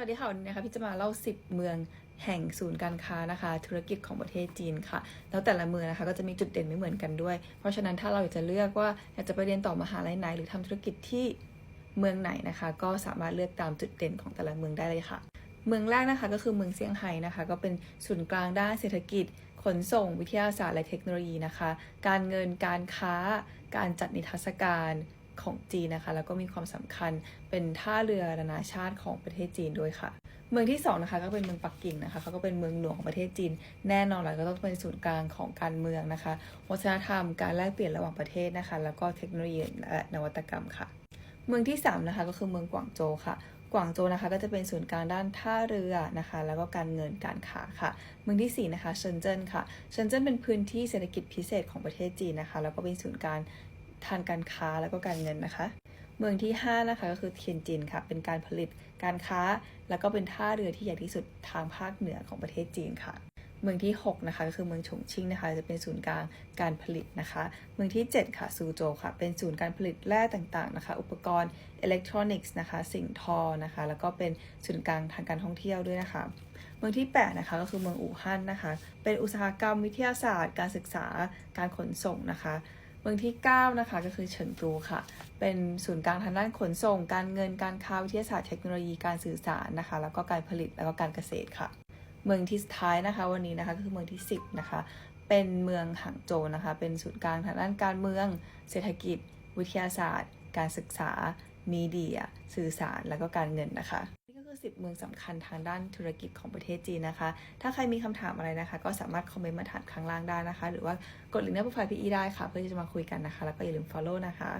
วัสดีค่ะวันนี้นะคะพี่จะมาเล่า 10 เมืองแห่งศูนย์การค้านะคะ ธุรกิจของประเทศจีนค่ะ แล้วแต่ละเมืองนะคะก็จะมีจุดเด่นไม่เหมือนกันด้วย เพราะฉะนั้นถ้าเราอยากจะเลือกว่าอยากจะไปเรียนต่อมหาลัยไหน หรือทำธุรกิจที่เมืองไหนนะคะ ก็สามารถเลือกตามจุดเด่นของแต่ละเมืองได้เลยค่ะ เมืองแรกนะคะก็คือเมืองเซี่ยงไฮ้นะคะ ก็เป็นศูนย์กลางด้านเศรษฐกิจ ขนส่ง วิทยาศาสตร์และเทคโนโลยีนะคะ การเงินการค้า การจัดนิทรรศการ ของจีนนะคะ แล้วก็มีความสำคัญเป็นท่าเรือนานาชาติของประเทศจีนด้วยค่ะ เมืองที่สองนะคะก็เป็นเมืองปักกิ่งนะคะเขาก็เป็นเมืองหลวงของประเทศจีน แน่นอนเลยก็ต้องเป็นศูนย์กลางของการเมืองนะคะ วัฒนธรรมการแลกเปลี่ยนระหว่างประเทศนะคะ แล้วก็เทคโนโลยีและนวัตกรรมค่ะ เมืองที่สามนะคะก็คือเมืองกวางโจค่ะกวางโจนะคะก็จะเป็นศูนย์กลางด้านท่าเรือนะคะ แล้วก็การเงินการค้าค่ะ เมืองที่สี่นะคะเซินเจิ้นค่ะเซินเจิ้นเป็นพื้นที่เศรษฐกิจพิเศษของประเทศจีนนะคะ แล้วก็เป็นศูนย์กลาง ทางการค้าแล้วก็การเงินนะคะ เมืองที่ห้านะคะก็คือเทียนจินค่ะ เป็นการผลิตการค้า แล้วก็เป็นท่าเรือที่ใหญ่ที่สุดทางภาคเหนือของประเทศจีนค่ะ เมืองที่ 6 นะคะก็คือเมืองฉงชิ่งนะคะ จะเป็นศูนย์กลางการผลิตนะคะ เมืองที่ 7 ค่ะซูโจวค่ะ เป็นศูนย์การผลิตแร่ต่างๆนะคะ อุปกรณ์อิเล็กทรอนิกส์นะคะ สิ่งทอนะคะ แล้วก็เป็นศูนย์กลางทางการท่องเที่ยวด้วยนะคะเมืองที่ 8 นะคะก็คือเมืองอู่ฮั่นนะคะ เป็นอุตสาหกรรมวิทยาศาสตร์ การศึกษาการขนส่งนะคะ เมืองที่ 9 นะคะ ก็คือเฉิงตูค่ะ เป็นศูนย์กลางทางด้านขนส่ง การเงินการค้าวิทยาศาสตร์เทคโนโลยีการสื่อสารนะคะ แล้วก็การผลิตแล้วก็การเกษตรค่ะ เมืองที่สุดท้ายนะคะ วันนี้นะคะก็คือเมืองที่ 10 นะคะ เป็นเมืองหังโจวนะคะ เป็นศูนย์กลางทางด้านการเมือง เศรษฐกิจ วิทยาศาสตร์ การศึกษามีเดีย สื่อสารแล้วก็การเงินนะคะ คือ 10 เมืองสำคัญทางด้านธุรกิจของประเทศจีนนะคะ ถ้าใครมีคำถามอะไรนะคะ ก็สามารถคอมเมนต์มาถามข้างล่างได้นะคะ หรือว่ากดลิงก์หน้าโปรไฟล์พี่อีได้ค่ะ เพื่อที่จะมาคุยกันนะคะ แล้วก็อย่าลืม follow นะคะ